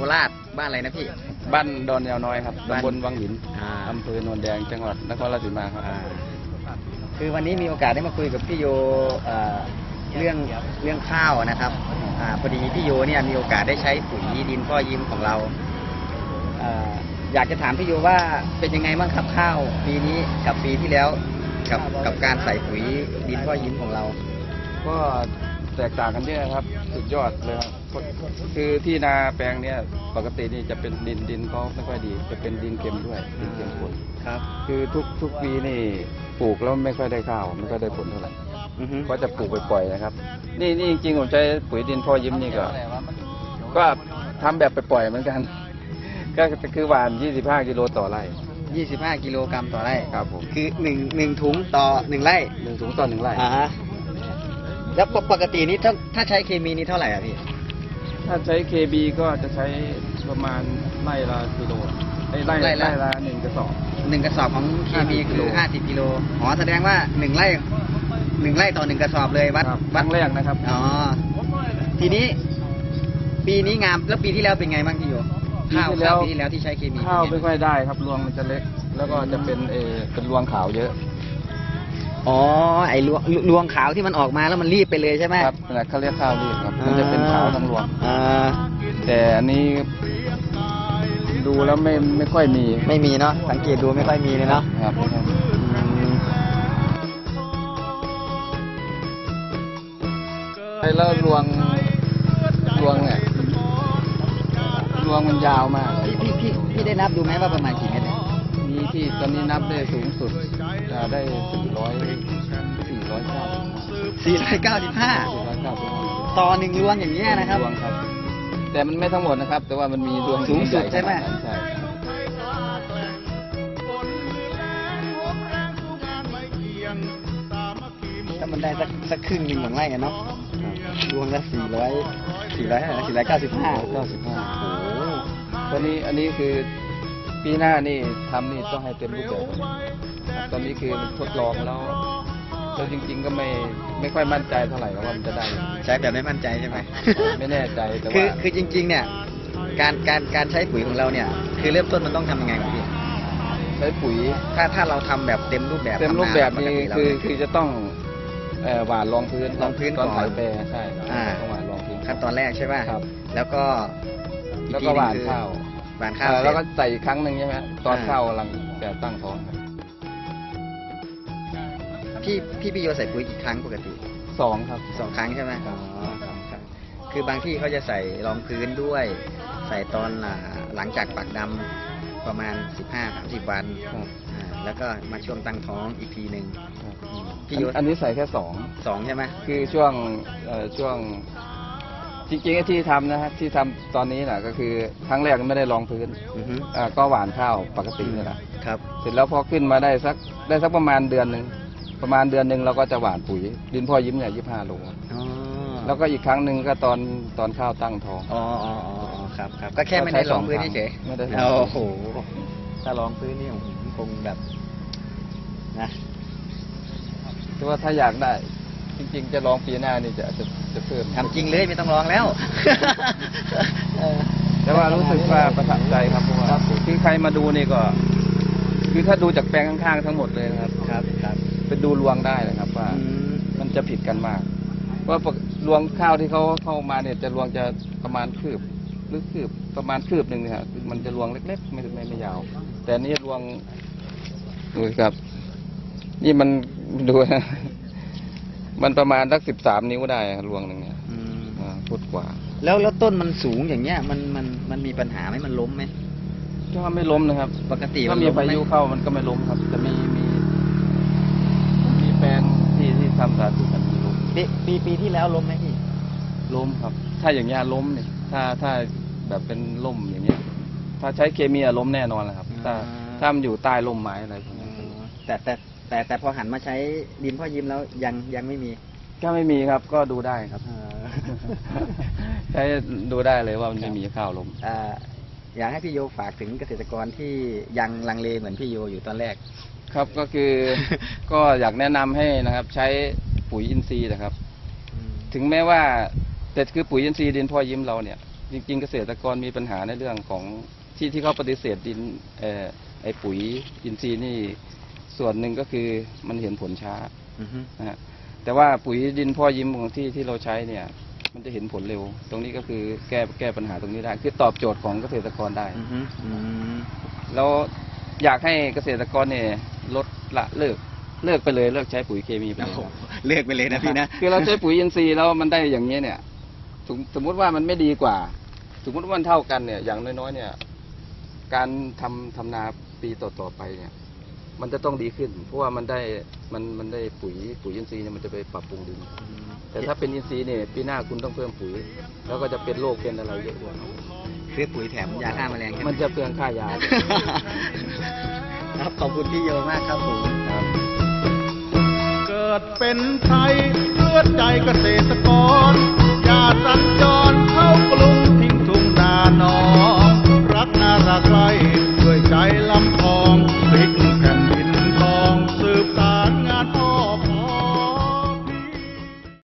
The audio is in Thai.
านอะไรนะพี่ บ้านดอนแนวน้อยครับบ้านตำบลวังหินอ่า อำเภอโนนแดงจังหวัดนครราชสีมาครับ อ่าคือวันนี้มีโอกาสได้มาคุยกับพี่โยเอ่อเรื่องเรื่องข้าวนะครับอาพอดีพี่โยเนี่ยมีโอกาสได้ใช้ปุ๋ยดินพ่อยิ้มของเราเอ่ออยากจะถามพี่โยว่าเป็นยังไงบ้างครับข้าวปีนี้กับปีที่แล้ว กับกับการใส่ปุ๋ยดินพ่อยิ้มของเรา ก็ แตกต่างกันเยอะครับ สุดยอดเลยครับคือที่นาแปลงเนี้ยปกตินี่จะเป็นดินดินเขาไม่ค่อยดี จะเป็นดินเค็มด้วยดินเค็มข้นครับ คือทุกทุกปีนี่ปลูกแล้วไม่ค่อยได้ข้าวไม่ค่อยได้ผลเท่าไหร่อือฮึก็จะปลูกไปปล่อยๆนะครับ นี่นี่จริงๆผมใช้ปุ๋ยดินพ่อยิ้มนี่ก็ก็ทำแบบไปปล่อยเหมือนกัน ก็คือหวาน 25 กิโลต่อไร่ 25 กิโลกรัมต่อไร่ครับผมคือหนึ่งหนึ่งถุงต่อหนึ่งไร่หนึ่งถุงต่อหนึ่งไร่อ่าฮะ แล้วปกตินี้ถ้าถ้าใช้เคมีนี่เท่าไหร่อะพี่ ถ้าใช้ KB ก็จะใช้ประมาณไร่ละกิโลไอ้ไร่ไร่ละไร่ละหนึ่งกระสอบ หนึ่งกระสอบของเคมี50 คือกิโลห้าสิบกิโลอ๋อแสดงว่าหนึ่งไร่หนึ่งไร่ต่อหนึ่งกระสอบเลยวัดครับควัรั้ดงแรกนะครับ อ๋อทีนี้ ปีนี้งามแล้วปีที่แล้วเป็นไงบ้างพี่โยข้าวข้าวปีที่แล้วที่ใช้เคมีข้าวเป็ไม่นไงค่อยได้ครับรวงมันจะเล็ก แล้วก็จะเป็นเออเป็นรวงขาวเยอะ อ๋อ ไอ้รวงรวงขาวที่มันออกมาแล้วมันรีบไปเลยใช่ไหมครับนั่นแหละเขาเรียกข้าวรีบครับ มันจะเป็นขาวทั้งรวง อ่าแต่อันนี้ดูแล้วไม่ไม่ค่อยมีไม่มีเนาะสังเกตดูไม่ค่อยมีเลยเนาะครับไม่ค่อยมีอืมแล้วรวงรวงเนี่ยรวงมันยาวมาก พี่พี่พี่พี่ได้นับดูไหมว่าประมาณกี่เมตรเนี่ยมี ที่ตอนนี้นับได้สูงสุดจะได้สี่ร้อยสี่ร้อยเก้าสี่ร้อยเก้าสิบห้าสี่ร้อยเก้าสิบห้าต่อหนึ่งรวงอย่างเงี้ยนะครับรวงครับ แต่มันไม่ทั้งหมดนะครับ แต่ว่ามันมีรวงสูงสุดใช่ไหม ใช่ถ้ามันได้สักสักครึ่งหนึ่งของไร่กันเนาะรวงละสี่ร้อยสี่ร้อยสี่ร้อยเก้าสิบห้าเก้าสิบห้าโอ้โห ตอนนี้อันนี้คือ ปีหน้านี่ทำนี่ต้องให้เต็มรูปแบบครับตอนนี้คือมันทดลองแล้วแล้วจริง ๆ ก็ไม่ไม่ค่อยมั่นใจเท่าไหร่ว่ามันจะได้ ใช้แบบไม่มั่นใจใช่ไหมไม่แน่ใจแต่คือว่าคือจริง ๆ เนี่ย การการการใช้ปุ๋ยของเราเนี่ย คือเริ่มต้นมันต้องทำยังไงก่อนพี่ใช้ปุ๋ย ถ้าถ้าเราทำแบบเต็มรูปแบบเต็มรูปแบบนี้ทำนาปกติคือเราคือจะต้องเอ่อหวานรองพื้นรองพื้นตอนก่อนไถแปรใช่อ่า ต้องหวานรองพื้น ขั้นตอนแรกใช่ป่ะครับ แล้วก็อีแล้วทีก็งหวานคือข้าว หวานข้าวเอ่อเสร็แล้วจก็ใส่อีกครั้งหนึ่งใช่ไหมตอนอ่าข้าวกำลังแต่ตั้งท้องครับพี่พี่พี่โยใส่ปุ๋ยกี่ครั้งปกติสองครับ สองครั้งใช่ไหมอ๋อสองครั้งคือบางที่เขาจะใส่รองพื้นด้วย ใส่ตอนอ่าหลังจากปักดำประมาณ 15-30 วันครับ อ่าแล้วก็มาช่วงตั้งท้องอีกทีหนึ่งครับพี่อันยศอันนี้ใส่แค่สอง สองใช่ไหม คือช่วงเอ่อช่วง จริงๆไอ้ที่ทำนะฮะที่ทำตอนนี้น่ะก็คือครั้งแรกไม่ได้รองพื้นอือฮึอ่าก็หวานข้าวปกตินี่แหละครับเสร็จแล้วพอขึ้นมาได้สักได้สักประมาณเดือนหนึ่งประมาณเดือนหนึ่งเราก็จะหว่านปุ๋ย ดินพ่อยิ้มเนี่ยยี่ห้าโลอ๋อแล้วก็อีกครั้งหนึ่งก็ตอนตอนข้าวตั้งท้องอ๋ออ๋ออ๋ออ๋อครับครับก็แค่ไม่ได้ก็ใช้รสอองงพื้นครั้งเฉยไม่ได้ๆรองพื้นโอ้โหถ้ารองพื้นนี่ผมคงแบบนะแต่ว่าถ้าอยากได้ จริง ๆ จะลองปีหน้านี่จะจะจะเพิ่มทำจริงเลยไม่ต้องร้องแล้วเออแต่ว่ารู้สึกว่าประทับใจครับเพราะว่าคือใครมาดูนี่ก็ คือถ้าดูจากแปลงข้างๆทั้งหมดเลยนะครับ ครับครับไปดูรวงได้นะครับ ว่าอืมมันจะผิดกันมาก ว่าปกรวงข้าวที่เขาเข้ามาเนี่ยจะรวงจะประมาณคืบหรือคืบประมาณคืบหนึ่งเนี่ยครับมันจะรวงเล็กๆ ไม่ไม่ไม่ยาว แต่อันนี่รวงดูสิครับ นี่มันดูนะ มันประมาณสักสิบสามนิ้วได้รวงหนึ่งเนี่ยอืมอ่าฟุตกว่า แล้วแล้วต้นมันสูงอย่างเงี้ย มันมันมันมีปัญหาไหมมันล้มไหมถ้าไม่ล้มนะครับปกติถ้ามีล้ไหพายุเข้ามันก็ไม่ล้มครับจะมีมีมีแปลงที่ที่ทำสาธิตแบบนี้ล้มปีปีปีที่แล้วล้มไหมพี่ล้มครับ ถ้าอย่างเงี้ยล้มเนี่ยถ้าถ้าแบบเป็นล่มอย่างเงี้ย ถ้าใช้เคมีอะล้มแน่นอนแหละครับ ถ้าอ่าถ้ามันอยู่ใต้ร่มไม้อะไรพวกอ๋นี้อแต่แต่ แต่แต่พอหันมาใช้ดินพ่อยิ้มแล้วยังยังไม่มี ก็ไม่มีครับ ก็ดูได้ครับเอ่อใช้ดูได้เลยว่ามันไม่มีข้าวล้มอ่าอยากให้พี่โยฝากถึงเกษตรกรที่ยังลังเลเหมือนพี่โยอยู่ตอนแรก ครับก็คือ ก็อยากแนะนำให้นะครับ ใช้ปุ๋ยอินทรีย์นะครับ ถึงแม้ว่าแต่คือปุ๋ยอินทรีย์ดินพ่อยิ้มเราเนี่ย จริงๆเกษตรกรมีปัญหาในเรื่องของที่ที่เขาปฏิเสธดินเอ่อไอ้ปุ๋ยอินทรีย์นี่ ส่วนหนึ่งก็คือมันเห็นผลช้าอือฮึนะฮะแต่ว่าปุ๋ยดินพ่อยิ้มของที่ที่เราใช้เนี่ย มันจะเห็นผลเร็ว ตรงนี้ก็คือแก้แก้ปัญหาตรงนี้ได้ คือตอบโจทย์ของเกษตรกรได้อือฮึอืมแล้วอยากให้เกษตรกรเนี่ยลดละเลิกเลิกไปเลยเลิกใช้ปุ๋ยเคมีไปโอ้เลยโหเลือกไปเลยนะพี่นะคือเราใช้ปุ๋ยอินทรีย์แล้วมันได้อย่างนี้ยเนี่ยสมสมมุติว่ามันไม่ดีกว่า สมมุติว่ามันเท่ากันเนี่ย อย่างน้อยๆเนี่ย การทำทำนาปีต่อๆไปเนี่ย มันจะต้องดีขึ้น เพราะว่ามันได้มันมันได้ปุ๋ยปุ๋ยอินทรีย์เนี่ยมันจะไปปรับปรุงดิน แต่ถ้าเป็นอินทรีย์เนี่ยปีหน้าคุณต้องเพิ่มปุ๋ย แล้วก็จะเป็นโรคเป็นอะไรเยอะด้วยคือปุ๋ยแถมยาฆ่าแมลงใช่ไหมมันจะเปลืองค่ายา ครับขอบคุณพี่โยมากครับผมครับเกิดเป็นไทยเลือดใจเกษตรกรอย่าสัญจร